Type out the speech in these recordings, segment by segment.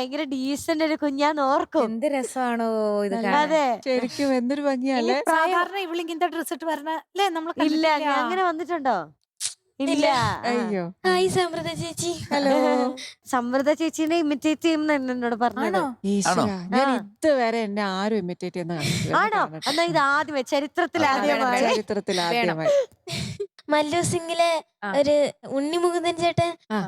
ഭയങ്കര ഡീസന്റ് ഒരു കുഞ്ഞാന്ന് ഓർക്കും. എന്ത് രസമാണോ ഇത് കാണാൻ. അതെ. ശരിക്കും എന്തൊരു ഭംഗിയല്ലേ സാധാരണ ഇവളിങ്ങനത്തെ ഡ്രസ് ഇട്ട് വരണ അല്ലേ? നമ്മൾ ഇല്ല അങ്ങനെ വന്നിട്ടുണ്ടോ? ഇല്ല. ആ. അയ്യോ. ഹായ് സമൃദ്ധ ചേച്ചി. ഹലോ. സമൃദ്ധ ചേച്ചീനെ ഇമിറ്റേറ്റ് ചെയ്യുന്ന എന്നോട് പറഞ്ഞത്. ആണോ? ഈശ്വര ഞാൻ ആ. ഇതുവരെ എന്നെ ആരും ഇമിറ്റേറ്റ് ചെയ്യുന്ന കണ്ടിട്ടില്ല. ആണോ? എന്നാ ഇത് ആദ്യമേ ചരിത്രത്തിൽ ആദ്യമായി. ചരിത്രത്തിൽ ആദ്യമായി. മല്ലു സിംഗിലെ ഒരു ഉണ്ണിമുകുന്ദൻ ചേട്ടൻ ആ.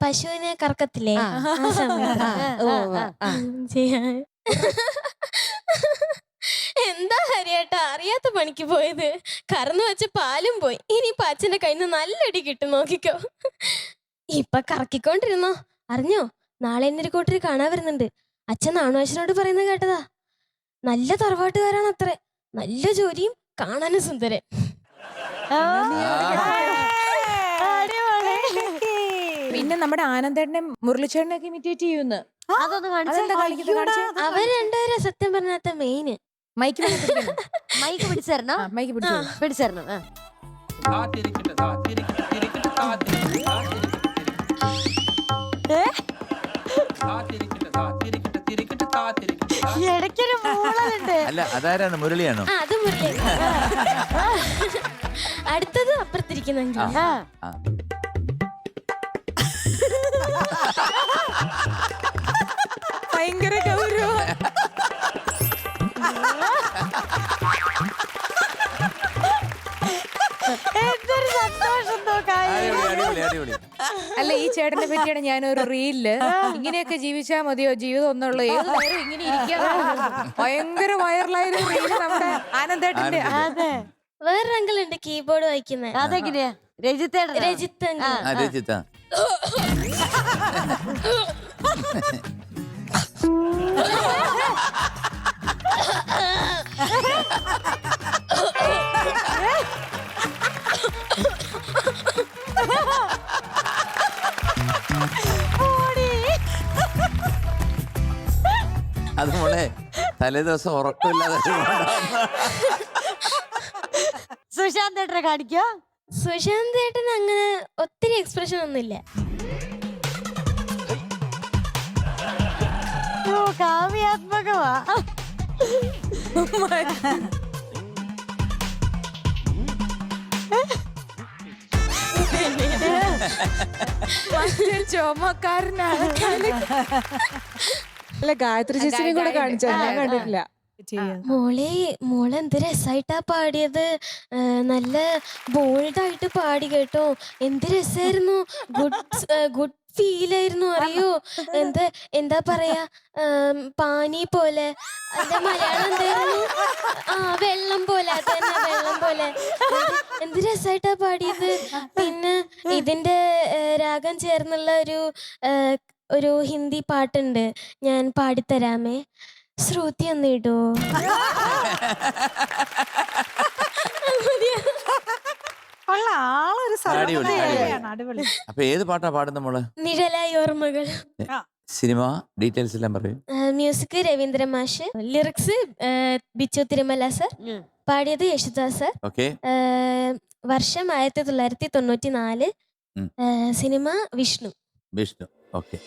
പശുവിനെ കറക്കത്തില്ലേ ആ. ആ സമയത്ത്. ഓ, ആ, ആ. ചെയ്യാൻ. എന്താ ഹരിയേട്ടാ അറിയാത്ത പണിക്ക് പോയത് കറന്നു വെച്ച പാലും പോയി ഇനിയിപ്പൊ അച്ഛന്റെ കയ്യിൽ നിന്ന് നല്ലടി കിട്ടും നോക്കിക്കോ ഇപ്പൊ കറക്കിക്കൊണ്ടിരുന്നോ അറിഞ്ഞോ നാളെ എന്നെ ഒരു കൂട്ടര് കാണാൻ വരുന്നുണ്ട് അച്ഛൻ നാണുവാശനോട് പറയുന്നത് കേട്ടതാ നല്ല തറവാട്ടുകാരാണ് അത്രേ നല്ല ജോലിയും കാണാനും സുന്ദരൻ. പിന്നെ നമ്മുടെ ആനന്ദേട്ടനെ മുരളിച്ചേട്ടനെ ഒക്കെ ഇമിറ്റേറ്റ് ചെയ്യുന്നു അതൊന്ന് അതെന്താ കാണിച്ചേ. കാണിക്കുന്നത് കാണിച്ചേ? അവർ രണ്ടുപേരെ സത്യം പറഞ്ഞാത്ത മെയിന് മൈക്ക്. മൈക്ക് പിടിച്ചേരണോ മൈക്ക് പിടിച്ചു പിടിച്ചേരണം ആ. തിരിക്കട്ടെ തിരിക്കട്ടെ ഇടയ്ക്കൊരു മൂളലുണ്ട്. അല്ല അതാരാണ്? മുരളിയാണോ? ആ അത് മുരളി. അടുത്തത് അപ്പുറത്തിരിക്കുന്നെങ്കിൽ ആ. ഭയങ്കര ഗൗരവം. എന്തൊരു സന്തോഷം നോക്കാം അടിപൊളി അടിപൊളി അടിപൊളി. അല്ല ഈ ചേട്ടനെ പറ്റിയാണ് ഞാൻ ഒരു റീലിൽ ഇങ്ങനെയൊക്കെ ജീവിച്ചാ മതിയോ? ജീവിതം ഒന്നുള്ള. ഏത് നേരം ഇങ്ങനെ ഇരിക്കാൻ ഭയങ്കര വൈറലായ ഒരു റീൽ നമ്മുടെ ആനന്ദേട്ടന്റെ അതെ. വേറൊരു അങ്കിൾ ഉണ്ട് കീബോർഡ് വായിക്കുന്നത് അതെങ്ങനെയാ? രജിത്തേടെ രജിത്ത് uncle. ആ. ആ. രചിത്ത അത് മോളെ തലേ ദിവസം ഉറക്കമില്ലാതെ സുശാന്ത് ഏട്ടനെ കാണിക്കോ? സുശാന്ത് ഏട്ടൻ അങ്ങനെ ഒത്തിരി എക്സ്പ്രഷൻ ഒന്നുമില്ല. ഓ കാവ്യാത്മകമാ. ചുമക്കാരനാണ്. അല്ല ഗായത്രി ചേച്ചിനെയും കൂടെ കാണിച്ചാ? ഞാൻ ആ, ആ. കണ്ടിട്ടില്ല മോളെ മോളെ എന്ത് രസായിട്ടാ പാടിയത്. ആ, നല്ല ബോൾഡായിട്ട് പാടി കേട്ടോ. എന്ത് രസായിരുന്നു. ഗുഡ് ഗുഡ് ഫീൽ ആയിരുന്നു അറിയോ? എന്താ എന്താ പറയാ? പാനി പോലെ. എന്താ മലയാളം എന്തായിരുന്നു? ആ വെള്ളം പോലെ അത് തന്നെ വെള്ളം പോലെ. എന്ത് എന്ത് രസായിട്ടാ പാടിയത്? പിന്നെ ഇതിന്റെ ഏ, രാഗം ചേർന്നുള്ള ഒരു ഏ, ഒരു ഹിന്ദി പാട്ടുണ്ട്. ഞാൻ പാടിത്തരാമേ. ശ്രുതി ഒന്ന് ഇടോ. ഉള്ള ആളൊരു അടിപൊളി, സർവതയാണ് അടിപൊളി. അപ്പൊ ഏത് പാട്ടാ പാടുന്ന മോൾ? നിഴലായ ഓർമ്മകൾ. സിനിമ ഡീറ്റെയിൽസ് എല്ലാം പറയും. മ്യൂസിക് രവീന്ദ്ര മാഷ്. ലിറിക്സ് ബിച്ചു തിരുമല സർ ഉം. പാടിയത് യേശുദാസ് സർ ഓക്കെ. ഏഹ്, വർഷം ആയിരത്തി തൊള്ളായിരത്തി തൊണ്ണൂറ്റി നാല് ഉം. സിനിമ വിഷ്ണു. വിഷ്ണു. ഓക്കെ.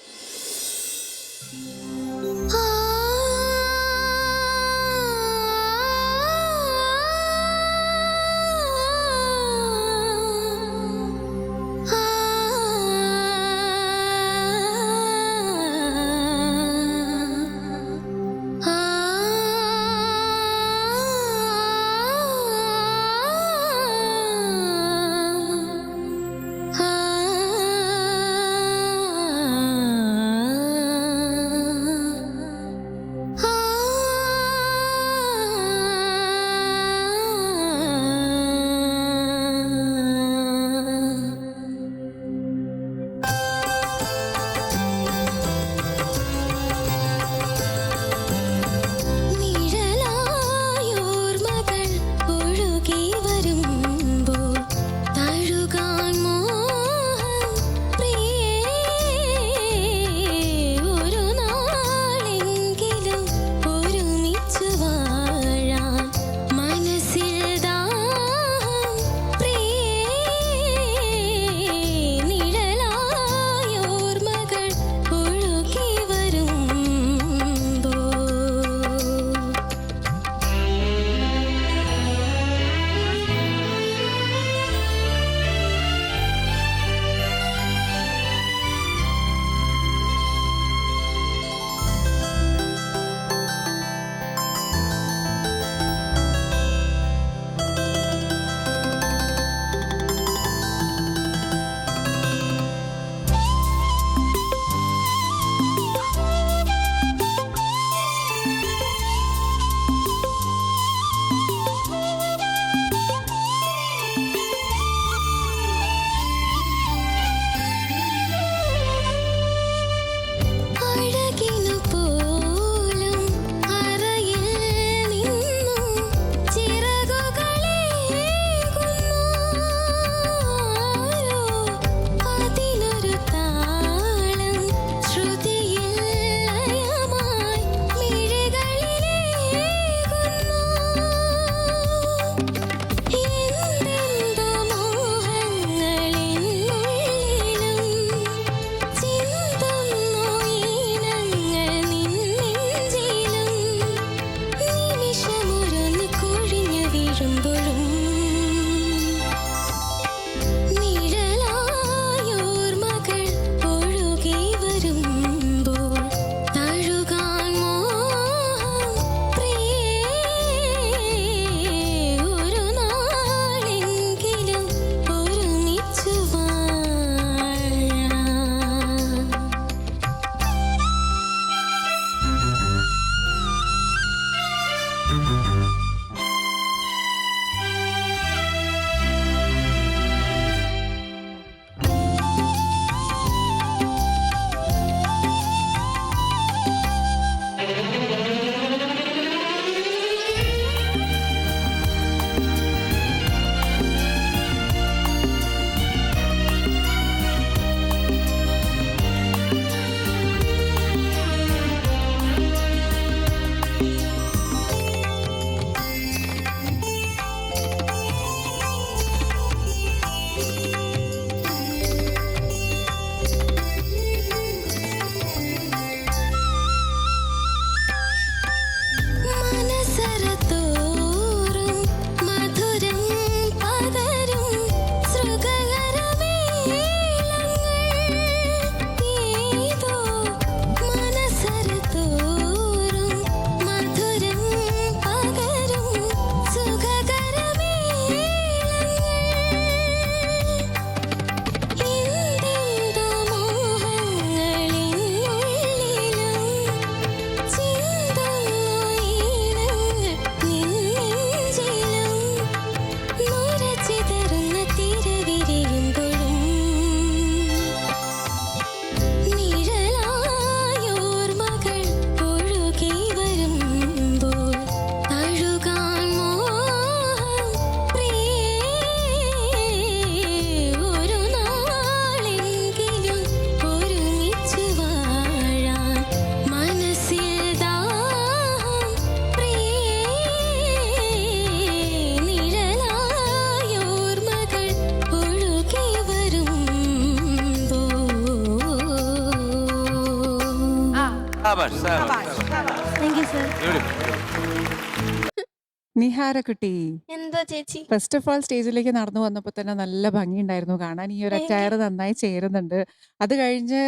നിഹാര കിട്ടി? എന്തോ ചേച്ചി? ഫസ്റ്റ് ഓഫ് ഓൾ സ്റ്റേജിലേക്ക് നടന്നു വന്നപ്പോൾ തന്നെ നല്ല ഭംഗിയുണ്ടായിരുന്നു. കാണാൻ ഈ ഒരു അച്ചായർ അറ്റയർ നന്നായി ചേരുന്നുണ്ട്. അത് കഴിഞ്ഞ്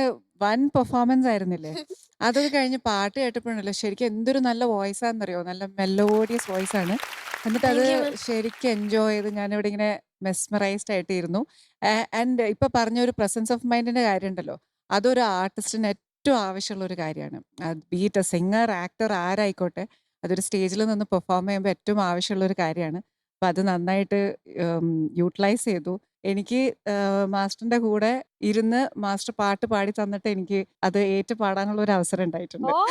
വൻ പെർഫോമൻസ് ആയിരുന്നില്ലേ? അതത് കഴിഞ്ഞ് പാട്ട് കേട്ടപ്പോഴല്ലോ ശരിക്കും എന്തൊരു നല്ല വോയിസ് ആണെന്നറിയോ? നല്ല മെലോഡിയസ് വോയിസ് ആണ്. എന്നിട്ട് അത്. ശരിക്കും എൻജോയ് ചെയ്ത് ഞാനിവിടെ ഇങ്ങനെ മെസ്മറൈസ്ഡ് ആയിട്ടിരുന്നു. ആൻഡ് ഇപ്പൊ പറഞ്ഞ ഒരു പ്രസൻസ് ഓഫ് മൈൻഡിന്റെ കാര്യം ഉണ്ടല്ലോ. അതൊരു ആർട്ടിസ്റ്റിന് ഏറ്റവും ആവശ്യമുള്ള ഒരു കാര്യമാണ്. ബീറ്റ് സിംഗർ ആക്ടർ ആരായിക്കോട്ടെ. അതൊരു സ്റ്റേജിൽ നിന്ന് പെർഫോം ചെയ്യുമ്പോൾ ഏറ്റവും ആവശ്യമുള്ള ഒരു കാര്യമാണ്. അപ്പം അത് നന്നായിട്ട് യൂട്ടിലൈസ് ചെയ്തു. എനിക്ക് മാസ്റ്ററിന്റെ കൂടെ ഇരുന്ന് മാസ്റ്റർ പാട്ട് പാടി തന്നിട്ട് എനിക്ക് അത് ഏറ്റു പാടാനുള്ള ഒരു അവസരം ഉണ്ടായിട്ടുണ്ട്. ഓ!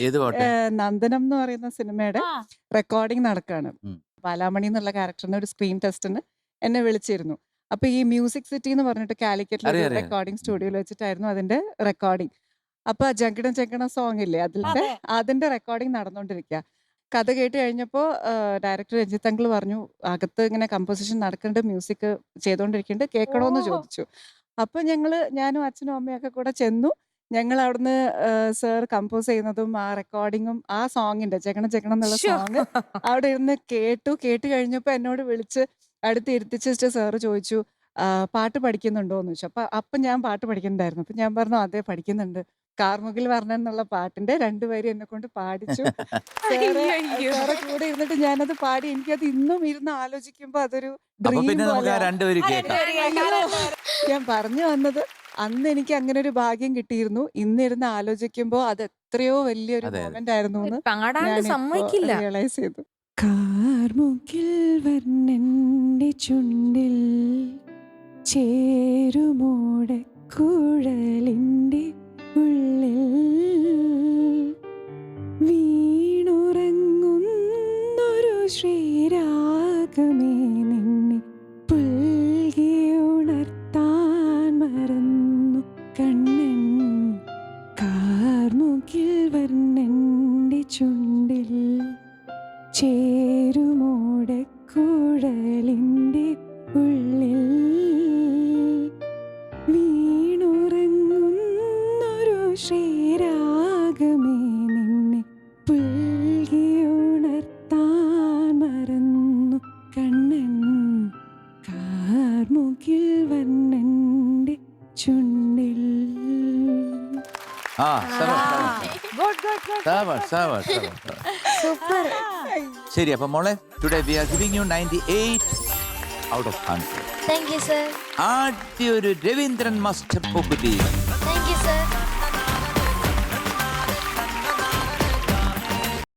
ഏത് പാട്ട്? നന്ദനം എന്ന് പറയുന്ന സിനിമയുടെ റെക്കോർഡിംഗ് നടക്കുകയാണ്. ബാലാമണി എന്നുള്ള ക്യാരക്ടറിന് ഒരു സ്ക്രീൻ ടെസ്റ്റിന് എന്നെ വിളിച്ചിരുന്നു. അപ്പൊ ഈ മ്യൂസിക് സിറ്റി എന്ന് പറഞ്ഞിട്ട് കാലിക്കറ്റിലെ. റെക്കോർഡിംഗ് സ്റ്റുഡിയോയിൽ വെച്ചിട്ടായിരുന്നു അതിന്റെ റെക്കോർഡിംഗ് അപ്പൊ ജങ്കടം ജഗടം സോങ് ഇല്ലേ? അതിന്റെ അതിന്റെ റെക്കോർഡിംഗ് നടന്നുകൊണ്ടിരിക്കുക കഥ കേട്ട് കഴിഞ്ഞപ്പോൾ ഡയറക്ടർ രഞ്ജിത്ത് അങ്കിൾ പറഞ്ഞു അകത്ത് ഇങ്ങനെ കമ്പോസിഷൻ നടക്കേണ്ട മ്യൂസിക് ചെയ്തുകൊണ്ടിരിക്കുന്നുണ്ട് കേൾക്കണോന്ന് ചോദിച്ചു. അപ്പൊ ഞങ്ങൾ ഞാനും അച്ഛനും അമ്മയൊക്കെ കൂടെ ചെന്നു. ഞങ്ങൾ അവിടുന്ന് സർ കമ്പോസ് ചെയ്യുന്നതും ആ റെക്കോർഡിങ്ങും ആ സോങ്ങിന്റെ ജഗണ ജഗണ എന്നുള്ള. സോങ് അവിടെ ഇരുന്ന് കേട്ടു. കേട്ട് കഴിഞ്ഞപ്പോൾ എന്നോട് വിളിച്ച് അടുത്ത് ഇരുത്തിച്ചിട്ട് സാറ് ചോദിച്ചു പാട്ട് പഠിക്കുന്നുണ്ടോ എന്ന് ചോദിച്ചു. അപ്പൊ അപ്പൊ ഞാൻ പാട്ട് പഠിക്കുന്നുണ്ടായിരുന്നു. അപ്പൊ ഞാൻ പറഞ്ഞു അതെ പഠിക്കുന്നുണ്ട്. കാർമുകിൽ വർണൻ എന്നുള്ള പാട്ടിന്റെ രണ്ടു വരി എന്നെ കൊണ്ട് പാടിച്ചു. സാറ്. സാറെ കൂടെ ഇരുന്നിട്ട് ഞാനത് പാടി. എനിക്കത് ഇന്നും ഇരുന്ന് ആലോചിക്കുമ്പോ അതൊരു അപ്പൊ ഡ്രീം പിന്നെ നമുക്ക് ആ പോലെ രണ്ടുപേരും കേൾക്കാം. ഞാൻ പറഞ്ഞു വന്നത് അന്ന് എനിക്ക് അങ്ങനെ ഒരു ഭാഗ്യം കിട്ടിയിരുന്നു. ഇന്നിരുന്ന് ആലോചിക്കുമ്പോ അത് എത്രയോ വലിയൊരു അതെ, അതെ. മൊമെന്റ് ആയിരുന്നു എന്ന് പാടാണ്ട് സമ്മതിക്കില്ല. റിയലൈസ് ചെയ്തു. കാർമുകിൽ വർണന്റെ ചുണ്ടിൽ ചേരുമോടെ ചേരുമോടെ കുഴലിന്റെ ഉള്ളിൽ വീണുറങ്ങുന്നൊരു ശ്രീരാഗമേ നിന്നെ പുൽകിയുണർത്താൻ മറന്നു. കണ്ണൻ കാർമുകിൽ വർണന്റെ ചുണ്ടിൽ. ആ സാബാഷ്, good, good, good, സാബാഷ്, സാബാഷ്, സാബാഷ്, സാബാഷ്. ശരി അപ്പൊ മോളെ today we are giving you ninety eight out of hundred thank you sir ആദ്യ ഒരു രവീന്ദ്രൻ മാസ്റ്റർ താങ്ക്